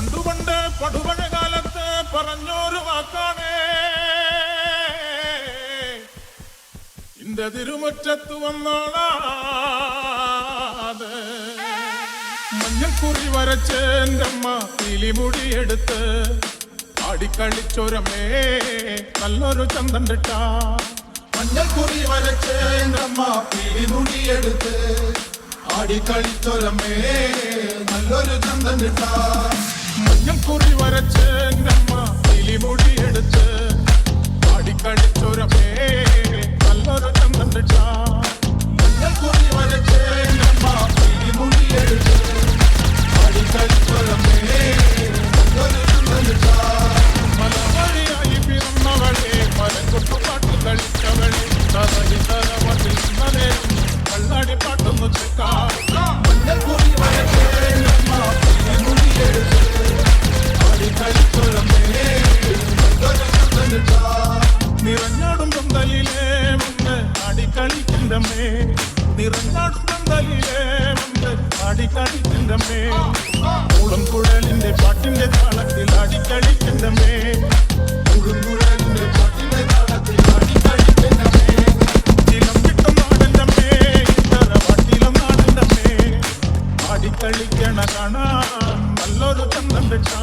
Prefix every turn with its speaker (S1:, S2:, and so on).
S1: പണ്ടു പണ്ട് പടുപഴ കാലത്ത് പറഞ്ഞൊരു വാക്കാണേ. ഇന്റെ തിരുമുറ്റത്ത് വന്നോളാത്. മഞ്ഞൾക്കുറി വരച്ച് എന്റെ അമ്മ കിളിമുടിയെടുത്ത് ആടിക്കളിച്ചൊരമേ നല്ലൊരു ചന്തം കിട്ട.
S2: മഞ്ഞൾക്കുറി വരച്ച് നമ്മ പിടിമുടിയെടുത്ത് ആടിക്കളിച്ചൊരമേ നല്ലൊരു ചന്തം കിട്ടാ.
S1: മഞ്ഞക്കുറി വരച്ച് എന്റെ അമ്മ കിളിമുടിയെടുത്ത് ആടിക്കളിച്ചൊരമേ നല്ലൊരു ചന്തം കിട്ടാ
S2: മഞ്ഞക്കുറി വരച്ച് നമ്മ പിടിമുടിയെടുത്ത് ആടിക്കളിച്ചൊരമേ നല്ലൊരു ചന്തം കിട്ടാ
S1: മലവഴിയായി പിറന്നവളെ മലക്കൊട്ടുപാട്ട് കളിച്ചവളെ തറയി നിറഞ്ഞാടും പന്തലിലേ വന്ന് അടിക്കളിക്കണ്ട മേ
S2: നിറഞ്ഞാടും പന്തലിലേ വന്ന് അടിക്കളിക്കണ്ട മേ കുളം കുഴലിന്റെ പാട്ടിന്റെ
S1: താളത്തിൽ അടിക്കളിക്കണ്ട മേ കുഴലിന്റെ പാട്ടിന്റെ താളത്തിൽ അടിക്കളിക്കണ്ട മേ ചിലം കിട്ടും നാടന്റെ മേ ഇത്തര പട്ടിലം നാടന്റെ മേ അടിക്കളിക്കണ നല്ലൊരു ചന്തം കിട്ടാ